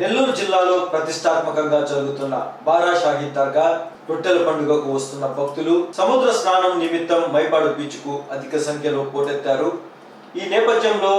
నెల్లూరు జిల్లాలో ప్రతిష్టాత్మకంగా జరుగుతున్న బారా షాహీ దర్గా రొట్టెల పండుగకు వస్తున్న భక్తులు సముద్ర స్నానం నిమిత్తం మైపాడు బీచ్కు అధిక సంఖ్యలో పోటెత్తారు. ఈ నేపథ్యంలో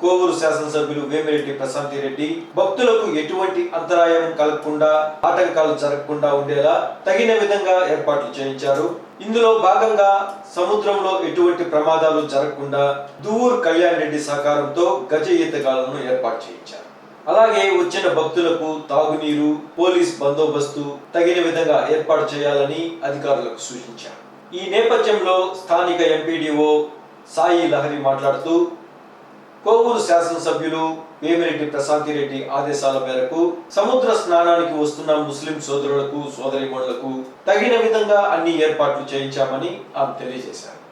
కోవూరు శాసనసభ్యులు వేమిరెడ్డి ప్రశాంతి రెడ్డి భక్తులకు ఎటువంటి అంతరాయం కలగకుండా ఆటంకాలు జరగకుండా ఉండేలా తగిన విధంగా ఏర్పాట్లు చేయించారు. ఇందులో భాగంగా సముద్రంలో ఎటువంటి ప్రమాదాలు జరగకుండా దూర్ కళ్యాణ్ రెడ్డి సహకారంతో గజ ఈతగాలను ఏర్పాటు చేయించారు. అలాగే వచ్చిన భక్తులకు తాగునీరు పోలీస్ బందోబస్తు తగిన విధంగా ఏర్పాటు చేయాలని అధికారులకు సూచించారు. ఈ నేపథ్యంలో స్థానిక ఎంపీడీఓ సాయి లహరి మాట్లాడుతూ కోవూరు శాసనసభ్యులు వేమిరెడ్డి ప్రశాంతి రెడ్డి ఆదేశాల మేరకు సముద్ర స్నానానికి వస్తున్న ముస్లిం సోదరులకు సోదరిమణులకు తగిన విధంగా అన్ని ఏర్పాట్లు చేయించామని ఆమె తెలియజేశారు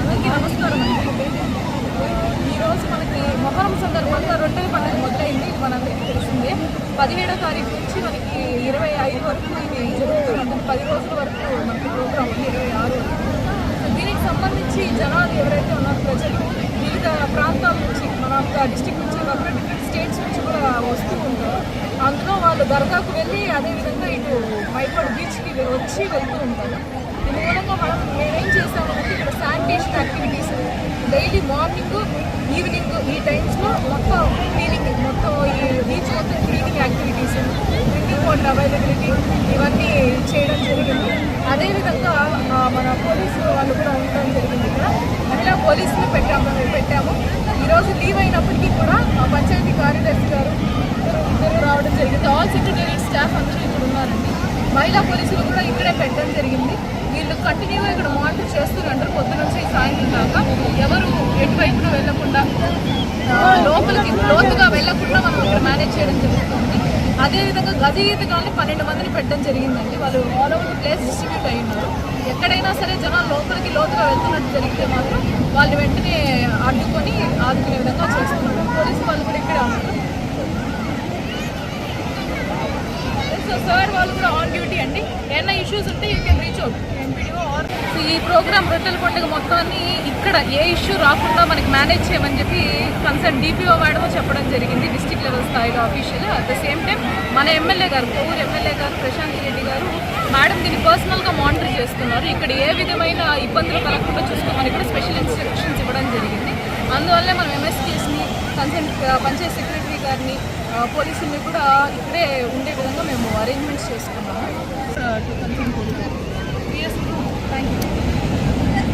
అందరికీ నమస్కారం అండి ఈరోజు మనకి మొహరం సందర్భంగా రొట్టెల పండుగ మొదలైంది ఇది మనందరికీ తెలిసిందే పదిహేడో తారీఖు నుంచి మనకి ఇరవై ఐదు వరకు ఇది జరుగుతుంది. పది రోజుల వరకు మనకి ప్రోగ్రామ్ ఉంది ఇరవై ఆరు వరకు. దీనికి సంబంధించి జనాలు ఎవరైతే ఉన్నారో ప్రజలు వివిధ ప్రాంతాల నుంచి మన డిస్టిక్ నుంచి కాకుండా డిఫరెంట్ స్టేట్స్ నుంచి కూడా వస్తూ ఉంటారు. అందులో వాళ్ళు దర్గాకు వెళ్ళి అదేవిధంగా ఇటు మైపాడు బీచ్కి వచ్చి వెళ్తూ ఉంటారు. దీని మూలంగా మనం మేమేం చేస్తామంటే ఇక్కడ sanitation activities daily morning evening ఈ టైమ్స్లో మొత్తం క్లీనింగ్ మొత్తం ఈ బీచ్ మొత్తం క్లీనింగ్ యాక్టివిటీస్ అవైలబిలిటీ ఇవన్నీ చేయడం జరిగింది. అదేవిధంగా ఆ, మన పోలీసు వాళ్ళు కూడా ఉండడం జరిగింది ఇక్కడ. మహిళా పోలీసులు పెట్టాము పెట్టాము. ఈరోజు లీవ్ అయినప్పటికీ కూడా పంచాయతీ కార్యదర్శి గారు ఇద్దరు రావడం జరిగింది. ఆల్ సెక్రటేరియట్ స్టాఫ్ అందరూ ఇక్కడ ఉన్నారండి. మహిళా పోలీసులు కూడా ఇక్కడే పెట్టడం జరిగింది. వీళ్ళు కంటిన్యూగా ఇక్కడ మానిటర్ చేస్తున్నారు పొద్దు నుంచి సాయంత్రం దాకా ఎవరు ఎటువైపున వెళ్ళకుండా లోపలికి లోతుగా వెళ్ళకుండా మనం ఇక్కడ మేనేజ్ చేయడం జరుగుతుంది అదేవిధంగా గజ ఈతగాళ్ళని పన్నెండు మందిని పెట్టడం జరిగిందండి. వాళ్ళు ఆల్ ఓవర్ ప్లేస్ డిస్ట్రిబ్యూట్ అయి ఉన్నారు ఎక్కడైనా సరే జనాలు లోపలికి లోతుగా వెళ్తున్నట్టు జరిగితే మాత్రం వాళ్ళు వెంటనే అడ్డుకొని ఆదుకునే విధంగా చేస్తున్నారు. పోలీసు వాళ్ళు కూడా ఇక్కడే ఉన్నారు. సో సార్ వాళ్ళు కూడా ఆన్ డ్యూటీ అండి. ఏమైనా ఇష్యూస్ ఉంటే you can reach out MPDO or ఈ ప్రోగ్రామ్ రొట్టెల పండుగ మొత్తాన్ని ఇక్కడ ఏ ఇష్యూ రాకుండా మనకి మేనేజ్ చేయమని చెప్పి కన్సర్న్ డిపిఓ మేడం చెప్పడం జరిగింది డిస్టిక్ లెవెల్ స్థాయిలో official at the same time మన ఎమ్మెల్యే గారు కోవూరు ఎమ్మెల్యే గారు ప్రశాంత్ రెడ్డి గారు మేడం దీన్ని పర్సనల్గా మానిటర్ చేస్తున్నారు. ఇక్కడ ఏ విధమైన ఇబ్బందులు కలగకుండా చూసుకోమని కూడా స్పెషల్ ఇన్స్ట్రక్షన్స్ ఇవ్వడం జరిగింది. అందువల్లే మనం ఎంఎస్టీస్ని కన్సర్న్ పంచాయత్ సెక్రటరీ గారిని పోలీసుల్ని కూడా ఇక్కడే ఉండే విధంగా మేము అరేంజ్మెంట్స్ చేసుకున్నాము. Thank you.